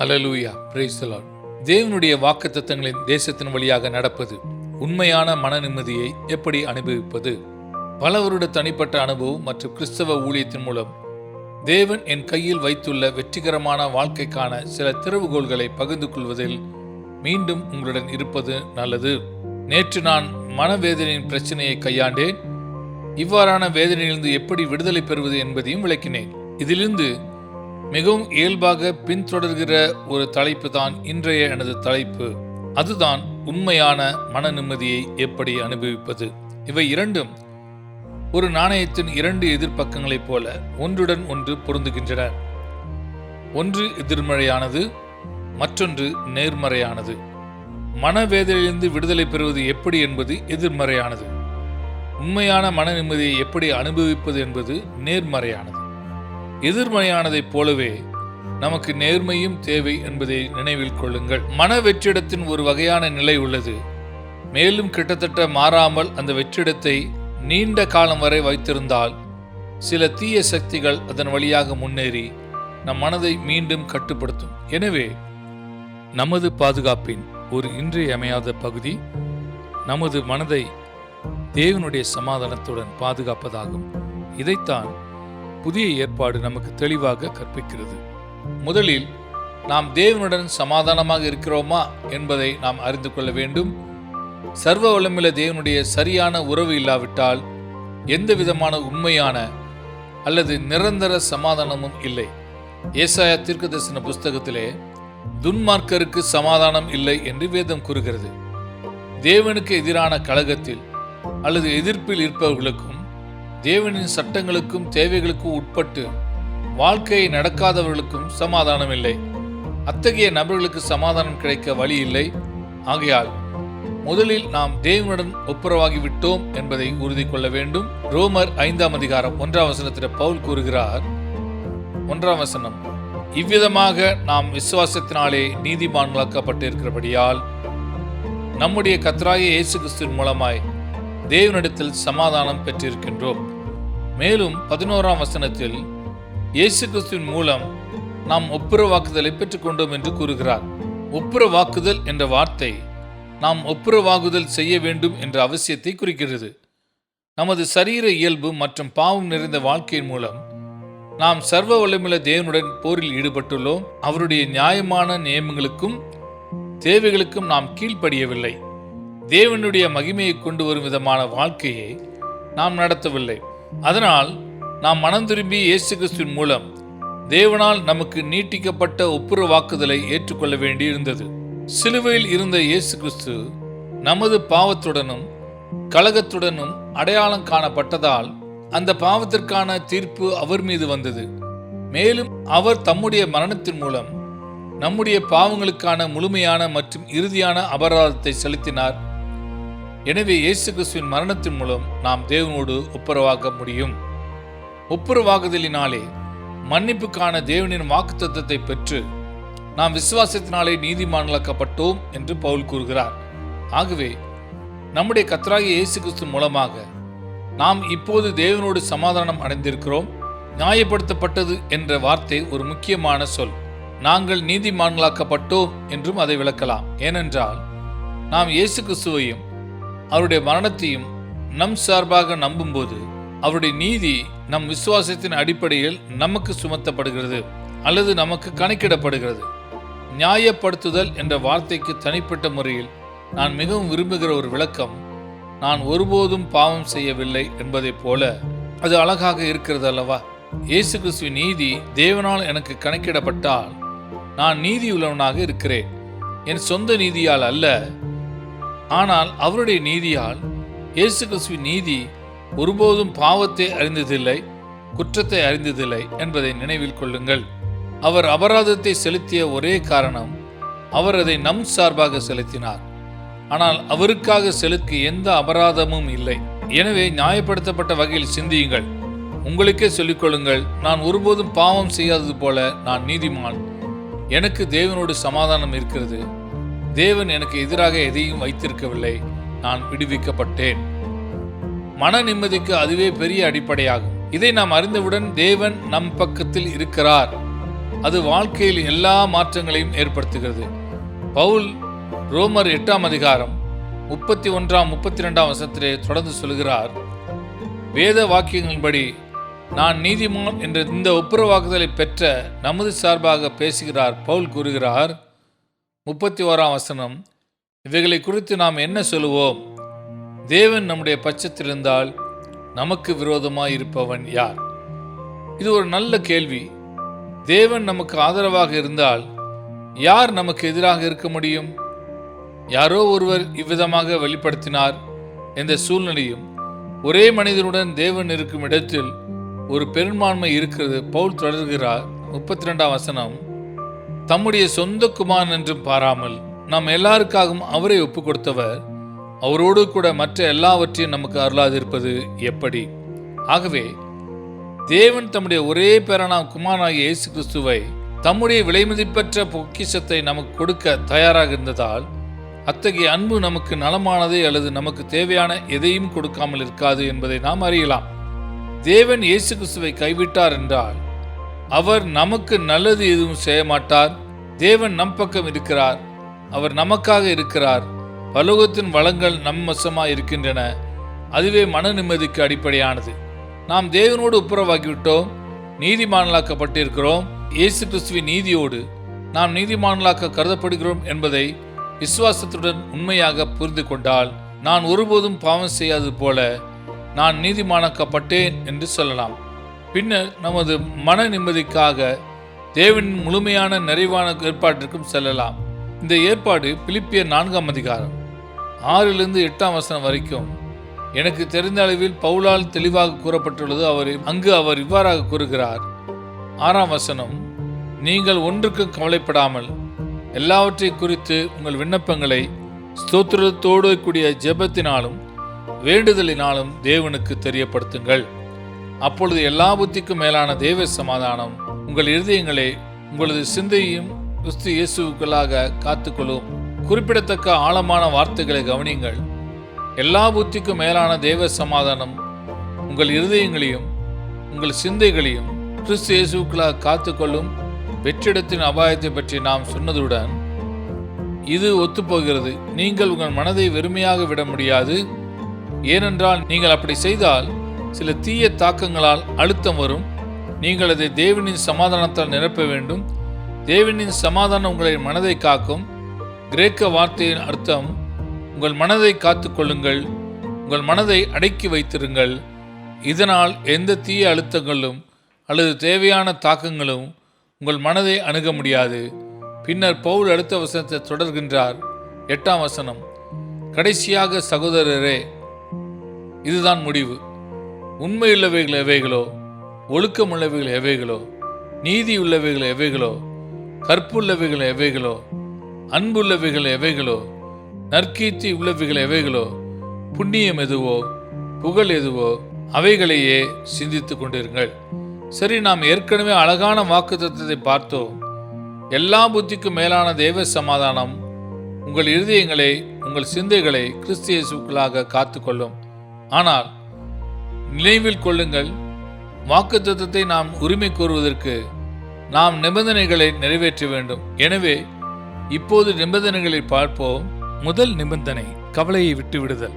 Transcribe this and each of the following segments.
அலலூயா பிரேசலால் தேவனுடைய வாக்கு தேவனுடைய வாக்குத்தத்தங்களின் தேசத்தின் வழியாக நடப்பது உண்மையான மன நிம்மதியை எப்படி அனுபவிப்பது? பல வருட தனிப்பட்ட அனுபவம் மற்றும் கிறிஸ்தவ ஊழியத்தின் மூலம் தேவன் என் கையில் வைத்துள்ள வெற்றிகரமான வாழ்க்கைக்கான சில திறவுகோள்களை பகிர்ந்து கொள்வதில் மீண்டும் உங்களுடன் இருப்பது நல்லது. நேற்று நான் மனவேதனையின் பிரச்சனையை கையாண்டேன். இவ்வாறான வேதனையிலிருந்து எப்படி விடுதலை பெறுவது என்பதையும் விளக்கினேன். இதிலிருந்து மிகவும் இயல்பாக பின்தொடர்கிற ஒரு தலைப்பு தான் இன்றைய எனது தலைப்பு. அதுதான் உண்மையான மன நிம்மதியை எப்படி அனுபவிப்பது? இவை இரண்டும் ஒரு நாணயத்தின் இரண்டு எதிர்ப்பக்கங்களைப் போல ஒன்றுடன் ஒன்று பொருந்துகின்றன. ஒன்று எதிர்மறையானது மற்றொன்று நேர்மறையானது. மனவேதனையிலிருந்து விடுதலை பெறுவது எப்படி என்பது எதிர்மறையானது. உண்மையான மன நிம்மதியை எப்படி அனுபவிப்பது என்பது நேர்மறையானது. எதிர்மறையானதைப் போலவே நமக்கு நேர்மையும் தேவை என்பதை நினைவில் கொள்ளுங்கள். மன வெற்றிடத்தின் ஒரு வகையான நிலை உள்ளது. மேலும் கிட்டத்தட்ட மாறாமல் அந்த வெற்றிடத்தை நீண்ட காலம் வரை வைத்திருந்தால் சில தீய சக்திகள் அதன் வழியாக முன்னேறி நம் மனதை மீண்டும் கட்டுப்படுத்தும். எனவே நமது பாதுகாப்பின் ஒரு இன்றியமையாத பகுதி நமது மனதை தேவனுடைய சமாதானத்துடன் பாதுகாப்பதாகும். இதைத்தான் புதிய ஏற்பாடு நமக்கு தெளிவாக கற்பிக்கிறது. முதலில் நாம் தேவனுடன் சமாதானமாக இருக்கிறோமா என்பதை நாம் அறிந்து கொள்ள வேண்டும். சர்வ வளமுள்ள தேவனுடைய சரியான உறவு இல்லாவிட்டால் எந்த விதமான உண்மையான அல்லது நிரந்தர சமாதானமும் இல்லை. ஏசாயா தீர்க்கதரிசன புஸ்தகத்திலே துன்மார்க்கருக்கு சமாதானம் இல்லை என்று வேதம் கூறுகிறது. தேவனுக்கு எதிரான கழகத்தில் அல்லது எதிர்ப்பில் இருப்பவர்களுக்கும் தேவனின் சட்டங்களுக்கும் தேவைகளுக்கும் உட்பட்டு வாழ்க்கையை நடக்காதவர்களுக்கும் சமாதானம் இல்லை அத்தகைய நபர்களுக்கு சமாதானம் கிடைக்க வழி இல்லை. ஆகையால் முதலில் நாம் தேவனுடன் ஒப்புரவாகி விட்டோம் என்பதை உறுதி கொள்ள வேண்டும். ரோமர் ஐந்தாம் அதிகாரம் ஒன்றாம் வசனத்தில் பவுல் கூறுகிறார் ஒன்றாம் வசனம் இவ்விதமாக நாம் விசுவாசத்தினாலே நீதிமான்களாக்கப்பட்டிருக்கிறபடியால் நம்முடைய கத்ராய இயேசு கிறிஸ்துவின் மூலமாய் தேவனிடத்தில் சமாதானம் பெற்றிருக்கின்றோம். மேலும் பதினோராம் வசனத்தில் இயேசு கிறிஸ்துவின் மூலம் நாம் ஒப்புரவாக்குதலை பெற்றுக்கொண்டோம் என்று கூறுகிறார். ஒப்புரவாக்குதல் என்ற வார்த்தை நாம் ஒப்புரவாகுதல் செய்ய வேண்டும் என்ற அவசியத்தை குறிக்கிறது. நமது சரீர இயல்பு மற்றும் பாவம் நிறைந்த வாழ்க்கையின் மூலம் நாம் சர்வ வல்லமுள்ள தேவனுடன் போரில் ஈடுபட்டுள்ளோம். அவருடைய நியாயமான நியமங்களுக்கும் தேவைகளுக்கும் நாம் கீழ்ப்படியவில்லை. தேவனுடைய மகிமையை கொண்டு வரும் விதமான வாழ்க்கையை நாம் நடத்தவில்லை. அதனால் நாம் மனம் திரும்பி இயேசு கிறிஸ்துவின் மூலம் தேவனால் நமக்கு நீட்டிக்கப்பட்ட ஒப்புரவாக்குதலை ஏற்றுக்கொள்ள வேண்டியிருந்தது. சிலுவையில் இருந்த இயேசு கிறிஸ்து நமது பாவத்துடனும் கலகத்துடனும் அடையாளம் காணப்பட்டதால் அந்த பாவத்திற்கான தீர்ப்பு அவர் மீது வந்தது. மேலும் அவர் தம்முடைய மரணத்தின் மூலம் நம்முடைய பாவங்களுக்கான முழுமையான மற்றும் இறுதியான அபராதத்தை செலுத்தினார். எனவே இயேசு கிறிஸ்துவின் மரணத்தின் மூலம் நாம் தேவனோடு ஒப்புரவாக முடியும். ஒப்புரவாகுதலினாலே மன்னிப்புக்கான தேவனின் வாக்குத்தத்தத்தை பெற்று நாம் விசுவாசத்தினாலே நீதிமான்களாக்கப்பட்டோம் என்று பவுல் கூறுகிறார். ஆகவே நம்முடைய கத்தராகிய இயேசு கிறிஸ்து மூலமாக நாம் இப்போது தேவனோடு சமாதானம் அடைந்திருக்கிறோம். நியாயப்படுத்தப்பட்டது என்ற வார்த்தை ஒரு முக்கியமான சொல். நாங்கள் நீதிமான்களாக்கப்பட்டோம் என்றும் அதை விளக்கலாம். ஏனென்றால் நாம் இயேசு கிறிஸ்துவையும் அவருடைய மரணத்தையும் நம் சார்பாக நம்பும்போது அவருடைய நீதி நம் விசுவாசத்தின் அடிப்படையில் நமக்கு சுமத்தப்படுகிறது அல்லது நமக்கு கணக்கிடப்படுகிறது. நியாயப்படுத்துதல் என்ற வார்த்தைக்கு தனிப்பட்ட முறையில் நான் மிகவும் விரும்புகிற ஒரு விளக்கம் நான் ஒருபோதும் பாவம் செய்யவில்லை என்பதைப் போல அது அழகாக இருக்கிறது அல்லவா? இயேசு கிறிஸ்துவின் நீதி தேவனால் எனக்கு கணக்கிடப்பட்டால் நான் நீதி உள்ளவனாக இருக்கிறேன். என் சொந்த நீதியால் அல்ல ஆனால் அவருடைய நீதியால் இயேசு கிறிஸ்துவின் நீதி ஒருபோதும் பாவத்தை அறிந்ததில்லை குற்றத்தை அறிந்ததில்லை என்பதை நினைவில் கொள்ளுங்கள். அவர் அபராதத்தை செலுத்திய ஒரே காரணம் அவர் அதை நம் சார்பாக செலுத்தினார். ஆனால் அவருக்காக செலுத்த எந்த அபராதமும் இல்லை. எனவே நியாயப்படுத்தப்பட்ட வகையில் சிந்தியுங்கள். உங்களுக்கே சொல்லிக்கொள்ளுங்கள் நான் ஒருபோதும் பாவம் செய்யாதது போல நான் நீதிமான். எனக்கு தேவனோடு சமாதானம் இருக்கிறது. தேவன் எனக்கு எதிராக எதையும் வைத்திருக்கவில்லை. நான் விடுவிக்கப்பட்டேன். மன நிம்மதிக்கு அதுவே பெரிய அடிப்படையாகும். இதை நாம் அறிந்தவுடன் தேவன் நம் பக்கத்தில் இருக்கிறார். அது வாழ்க்கையில் எல்லா மாற்றங்களையும் ஏற்படுத்துகிறது. பவுல் ரோமர் எட்டாம் அதிகாரம் முப்பத்தி ஒன்றாம் முப்பத்தி ரெண்டாம் வசத்திலே தொடர்ந்து சொல்கிறார் வேத வாக்கியங்களின்படி நான் நீதிமான் என்ற இந்த ஒப்புரவாக்குதலை பெற்ற நமது சார்பாக பேசுகிறார் பவுல் கூறுகிறார் முப்பத்தி ஓராம் வசனம் இவைகளை குறித்து நாம் என்ன சொல்லுவோம்? தேவன் நம்முடைய பட்சத்தில் இருந்தால் நமக்கு விரோதமாக இருப்பவன் யார்? இது ஒரு நல்ல கேள்வி. தேவன் நமக்கு ஆதரவாக இருந்தால் யார் நமக்கு எதிராக இருக்க முடியும்? யாரோ ஒருவர் இவ்விதமாக வெளிப்படுத்தினார் என்ற சூழ்நிலையும் ஒரே மனிதனுடன் தேவன் இருக்கும் இடத்தில் ஒரு பெரும்பான்மை இருக்கிறது. பவுல் தொடர்கிறார் முப்பத்தி ரெண்டாம் வசனம் தம்முடைய சொந்த குமாரன் என்றும் பாராமல் நாம் எல்லாருக்காகவும் அவரை ஒப்பு கொடுத்தவர் அவரோடு கூட மற்ற எல்லாவற்றையும் நமக்கு அருளாதிருப்பது எப்படி? ஆகவே தேவன் தம்முடைய ஒரே பேரனாம் குமாரனாகிய இயேசு கிறிஸ்துவை தம்முடைய விலைமதிப்பற்ற பொக்கிஷத்தை நமக்கு கொடுக்க தயாராக இருந்ததால் அத்தகைய அன்பு நமக்கு நலமானது அல்லது நமக்கு தேவையான எதையும் கொடுக்காமல் இருக்காது என்பதை நாம் அறியலாம். தேவன் இயேசு கிறிஸ்துவை கைவிட்டார் என்றால் அவர் நமக்கு நல்லது எதுவும் செய்ய மாட்டார். தேவன் நம் பக்கம் இருக்கிறார். அவர் நமக்காக இருக்கிறார். பலோகத்தின் வளங்கள் நம் வசமாக இருக்கின்றன. அதுவே மன நிம்மதிக்கு அடிப்படையானது. நாம் தேவனோடு ஒப்புரவாகிவிட்டோம். நீதிமானலாக்கப்பட்டிருக்கிறோம் இயேசு கிறிஸ்துவின் நீதியோடு நாம் நீதிமானலாக்க கருதப்படுகிறோம் என்பதை விசுவாசத்துடன் உண்மையாக புரிந்து கொண்டால் நான் ஒருபோதும் பாவம் செய்யாதது போல நான் நீதிமானாக்கப்பட்டேன் என்று சொல்லலாம். பின்னர் நமது மன நிம்மதிக்காக தேவனின் முழுமையான நிறைவான ஏற்பாட்டிற்கும் செல்லலாம். இந்த ஏற்பாடு பிலிப்பிய நான்காம் அதிகாரம் ஆறிலிருந்து எட்டாம் வசனம் வரைக்கும் எனக்கு தெரிந்த அளவில் பவுலால் தெளிவாக கூறப்பட்டுள்ளது. அவர் அங்கு அவர் இவ்வாறாக கூறுகிறார். ஆறாம் வசனம் நீங்கள் ஒன்றுக்கு கவலைப்படாமல் எல்லாவற்றை குறித்து உங்கள் விண்ணப்பங்களை ஸ்தோத்திரத்தோடு கூடிய ஜெபத்தினாலும் வேண்டுதலினாலும் தேவனுக்கு தெரியப்படுத்துங்கள். அப்பொழுது எல்லா புத்திக்கும் மேலான தேவ சமாதானம் உங்கள் இருதயங்களை உங்களது சிந்தையும் கிறிஸ்து இயேசுக்களாக காத்துக்கொள்ளும். குறிப்பிடத்தக்க ஆழமான வார்த்தைகளை கவனியுங்கள். எல்லா புத்திக்கும் மேலான தேவ சமாதானம் உங்கள் இருதயங்களையும் உங்கள் சிந்தைகளையும் கிறிஸ்து இயேசுக்களாக காத்துக்கொள்ளும் வெற்றிடத்தின் அபாயத்தை பற்றி நாம் சொன்னதுடன் இது ஒத்துப்போகிறது. நீங்கள் உங்கள் மனதை வெறுமையாக விட முடியாது. ஏனென்றால் நீங்கள் அப்படி செய்தால் சில தீய தாக்கங்களால் அழுத்தம் வரும். நீங்கள் அதை தேவனின் சமாதானத்தால் நிரப்ப வேண்டும். தேவனின் சமாதானம் உங்களை மனதை காக்கும். கிரேக்க வார்த்தையின் அர்த்தம் உங்கள் மனதை காத்துக்கொள்ளுங்கள் உங்கள் மனதை அடக்கி வைத்திருங்கள். இதனால் எந்த தீய அழுத்தங்களும் அல்லது தேவையான தாக்கங்களும் உங்கள் மனதை அணுக முடியாது. பின்னர் பவுல் அடுத்த வசனத்தை தொடர்கின்றார். எட்டாம் வசனம் கடைசியாக சகோதரரே இதுதான் முடிவு. உண்மையுள்ளவைகள் எவைகளோ ஒழுக்கமுள்ளவைகள் எவைகளோ நீதி உள்ளவைகள் எவைகளோ கற்புள்ளவைகள் எவைகளோ அன்புள்ளவைகள் எவைகளோ நற்கீர்த்தி உள்ளவைகள் எவைகளோ புண்ணியம் எதுவோ புகழ் எதுவோ அவைகளையே சிந்தித்து கொண்டிருங்கள். சரி நாம் ஏற்கனவே அழகான வாக்குத்தத்தத்தை பார்த்தோம். எல்லா புத்திக்கும் மேலான தேவ சமாதானம் உங்கள் இருதயங்களை உங்கள் சிந்தைகளை கிறிஸ்தியசுக்களாக காத்துக்கொள்ளும். ஆனால் நினைவில் கொள்ளுங்கள். வாக்குத்தத்தத்தை நாம் உரிமை கோருவதற்கு நாம் நிபந்தனைகளை நிறைவேற்ற வேண்டும். எனவே இப்போது நிபந்தனைகளை பார்ப்போம். முதல் நிபந்தனை கவலையை விட்டுவிடுதல்.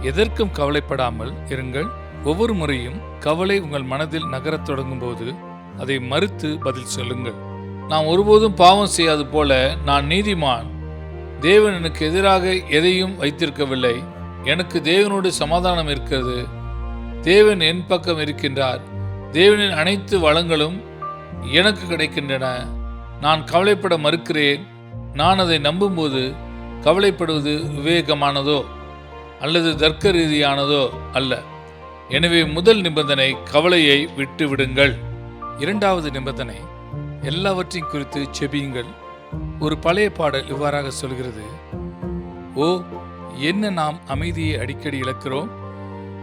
எதற்கும் கவலைப்படாமல் இருங்கள். ஒவ்வொரு முறையும் கவலை உங்கள் மனதில் நகரத் தொடங்கும் போது அதை மறுத்து பதில் சொல்லுங்கள். நான் ஒருபோதும் பாவம் செய்யாது போல நான் நீதிமான். தேவன் எனக்கு எதிராக எதையும் வைத்திருக்கவில்லை. எனக்கு தேவனோடு சமாதானம் இருக்கிறது. தேவன் என் பக்கம் இருக்கின்றார். தேவனின் அனைத்து வளங்களும் எனக்கு கிடைக்கின்றன. நான் கவலைப்பட மறுக்கிறேன். நான் அதை நம்பும்போது கவலைப்படுவது விவேகமானதோ அல்லது தர்க்க ரீதியானதோ அல்ல. எனவே முதல் நிபந்தனை கவலையை விட்டு விடுங்கள் இரண்டாவது நிபந்தனை எல்லாவற்றையும் குறித்து செபியுங்கள். ஒரு பழைய பாடல் இவ்வாறாக சொல்கிறது. ஓ என்ன நாம் அமைதியை அடிக்கடி இழக்கிறோம்?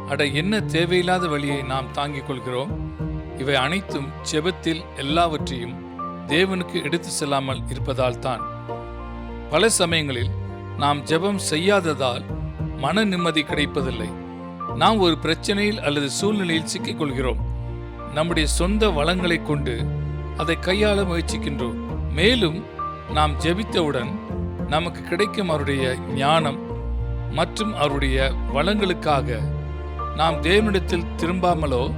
அட என்ன தேவையில்லாத வழியை நாம் தாங்கிக் கொள்கிறோம்? இவை அனைத்தும் செபத்தில் எல்லாவற்றையும் தேவனுக்கு எடுத்து செல்லாமல் இருப்பதால் தான். பல சமயங்களில் நாம் ஜெபம் செய்யாததால் மன நிம்மதி கிடைப்பதில்லை. நாம் ஒரு பிரச்சனையில் அல்லது சூழ்நிலையில் சிக்கிக்கொள்கிறோம். நம்முடைய சொந்த வளங்களை கொண்டு அதை கையாள முயற்சிக்கின்றோம். மேலும் நாம் ஜெபித்தவுடன் நமக்கு கிடைக்கும் அவருடைய ஞானம் மற்றும் அவருடைய வளங்களுக்காக நாம் தேவனிடத்தில் திரும்பாமலோ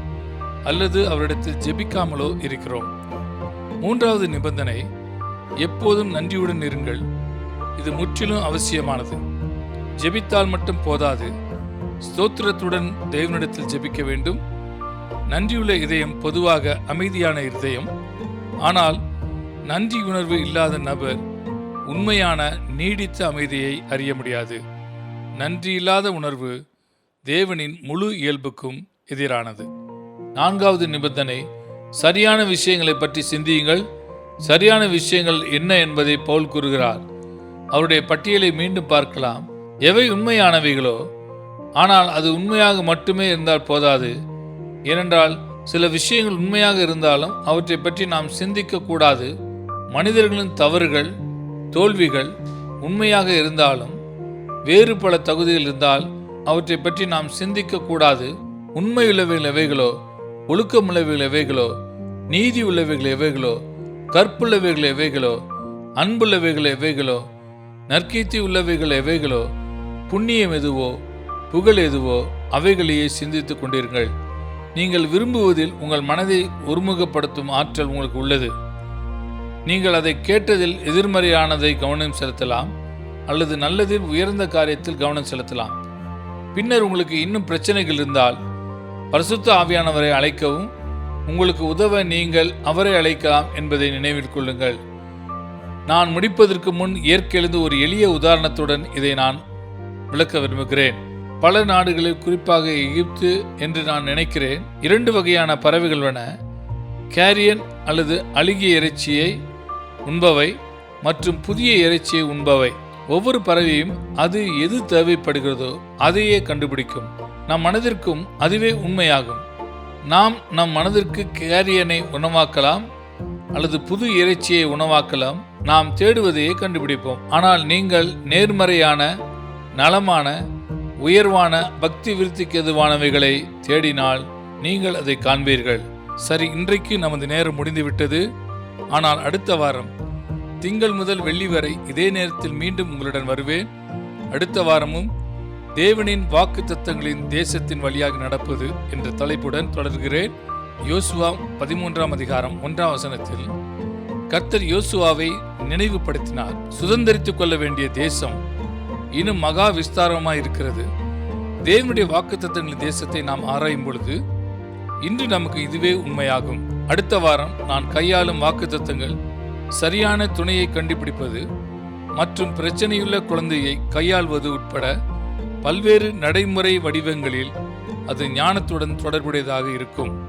அல்லது அவரிடத்தில் ஜெபிக்காமலோ இருக்கிறோம். மூன்றாவது நிபந்தனை எப்போதும் நன்றியுடன் இருங்கள். இது முற்றிலும் அவசியமானது. ஜெபித்தால் மட்டும் போதாது. ஸ்தோத்திரத்துடன் தேவனிடத்தில் ஜெபிக்க வேண்டும். நன்றியுள்ள இதயம் பொதுவாக அமைதியான இருதயம். ஆனால் நன்றி உணர்வு இல்லாத நபர் உண்மையான நீடித்த அமைதியை அறிய முடியாது. நன்றி இல்லாத உணர்வு தேவனின் முழு இயல்புக்கும் எதிரானது. நான்காவது நிபந்தனை சரியான விஷயங்களை பற்றி சிந்தியுங்கள். சரியான விஷயங்கள் என்ன என்பதை பவுல் கூறுகிறார். அவருடைய பட்டியலை மீண்டும் பார்க்கலாம். எவை உண்மையானவைகளோ? ஆனால் அது உண்மையாக மட்டுமே இருந்தால் போதாது. ஏனென்றால் சில விஷயங்கள் உண்மையாக இருந்தாலும் அவற்றை பற்றி நாம் சிந்திக்க கூடாது. மனிதர்களின் தவறுகள் தோல்விகள் உண்மையாக இருந்தாலும் வேறு பல தகுதிகள் இருந்தால் அவற்றை பற்றி நாம் சிந்திக்க கூடாது உண்மை உள்ளவைகள் எவைகளோ ஒழுக்கமுள்ளவைகள் எவைகளோ நீதி உள்ளவைகள் எவைகளோ கற்புள்ளவைகள் எவைகளோ அன்புள்ளவைகள் எவைகளோ நற்கீர்த்தி உள்ளவைகள் எவைகளோ புண்ணியம் எதுவோ புகழ் எதுவோ அவைகளையே சிந்தித்துக் கொண்டிருங்கள். நீங்கள் விரும்புவதில் உங்கள் மனதை ஒருமுகப்படுத்தும் ஆற்றல் உங்களுக்கு உள்ளது. நீங்கள் அதை கேட்டதில் எதிர்மறையானதை கவனம் செலுத்தலாம் அல்லது நல்லதில் உயர்ந்த காரியத்தில் கவனம் செலுத்தலாம். பின்னர் உங்களுக்கு இன்னும் பிரச்சனைகள் இருந்தால் பரிசுத்த ஆவியானவரை அழைக்கவும் உங்களுக்கு உதவ நீங்கள் அவரை அழைக்கலாம் என்பதை நினைவில் கொள்ளுங்கள். நான் முடிப்பதற்கு முன் ஏற்கெழுந்து ஒரு எளிய உதாரணத்துடன் இதை நான் விளக்க விரும்புகிறேன். பல நாடுகளில் குறிப்பாக எகிப்து என்று நான் நினைக்கிறேன். இரண்டு வகையான பறவைகள் உள்ளன. கேரியன் அல்லது அழுகிய இறைச்சியை உண்பவை மற்றும் புதிய இறைச்சியை உண்பவை. ஒவ்வொரு பறவையும் அது எது தேவைப்படுகிறதோ அதையே கண்டுபிடிக்கும். நம் மனதிற்கும் அதுவே உண்மையாகும். நாம் நம் மனதிற்கு கேரியனை உணவாக்கலாம் அல்லது புது இறைச்சியை உணவாக்கலாம். நாம் தேடுவதையே கண்டுபிடிப்போம். ஆனால் நீங்கள் நேர்மறையான நலமான உயர்வான பக்தி விருத்திக்கு எதுவானவைகளை தேடினால் நீங்கள் அதை காண்பீர்கள். சரி இன்றைக்கு நமது நேரம் முடிந்துவிட்டது. ஆனால் அடுத்த வாரம் திங்கள் முதல் வெள்ளி வரை இதே நேரத்தில் மீண்டும் உங்களுடன் வருவேன். அடுத்த வாரமும் தேவனின் வாக்கு தத்தங்களின் தேசத்தின் வழியாக நடப்பது என்ற தலைப்புடன் தொடர்கிறேன். யோசுவா பதிமூன்றாம் அதிகாரம் ஒன்றாம் வசனத்தில் கர்த்தர் யோசுவாவை நினைவுபடுத்தினார். சுதந்திரித்துக் கொள்ள வேண்டிய தேசம் இன்னும் மகா விஸ்தாரமாய் இருக்கிறது. தேவனுடைய வாக்குத்தத்தங்களின் தேசத்தை நாம் ஆராயும் பொழுது இன்று நமக்கு இதுவே உண்மையாகும். அடுத்த வாரம் நான் கையாளும் வாக்குத்தத்தங்கள் சரியான துணையை கண்டுபிடிப்பது மற்றும் பிரச்சனையுள்ள குழந்தையை கையாள்வது உட்பட பல்வேறு நடைமுறை வடிவங்களில் அது ஞானத்துடன் தொடர்புடையதாக இருக்கும்.